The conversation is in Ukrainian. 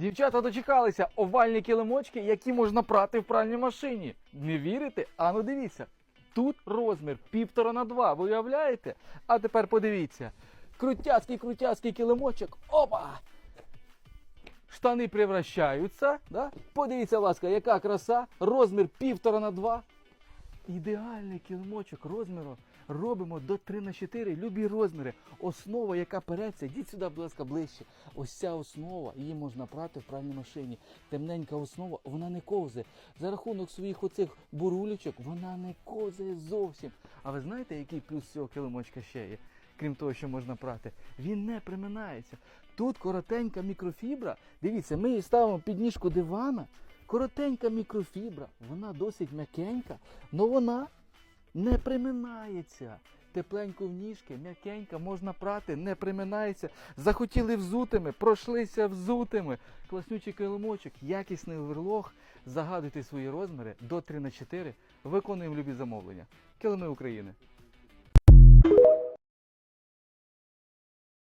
Дівчата дочекалися овальні килимочки, які можна прати в пральній машині. Не вірите? А ну дивіться. Тут розмір півтора на два. Ви уявляєте? А тепер подивіться. Крутяцький крутяцький килимочок. Опа! Штани превращаються. Да? Подивіться, ласка, яка краса. Розмір півтора на два. Ідеальний килимочок розміру робимо до 3 на 4 любі розміри. Основа, яка переться, йдіть сюди, будь ласка, ближче. Ось ця основа, її можна прати в пральній машині. Темненька основа, вона не ковзе. За рахунок своїх оцих бурулечок вона не ковзає зовсім. А ви знаєте, який плюс цього килимочка ще є? Крім того, що можна прати, він не приминається. Тут коротенька мікрофібра. Дивіться, ми її ставимо під ніжку дивана. Коротенька мікрофібра, вона досить м'якенька, але вона не приминається. Тепленько в ніжки, м'якенька, можна прати, не приминається. Захотіли взутими, пройшлися взутими. Класнючий килимочок, якісний оверлог. Загадуйте свої розміри до 3 на 4 Виконуємо любі замовлення. Килими України.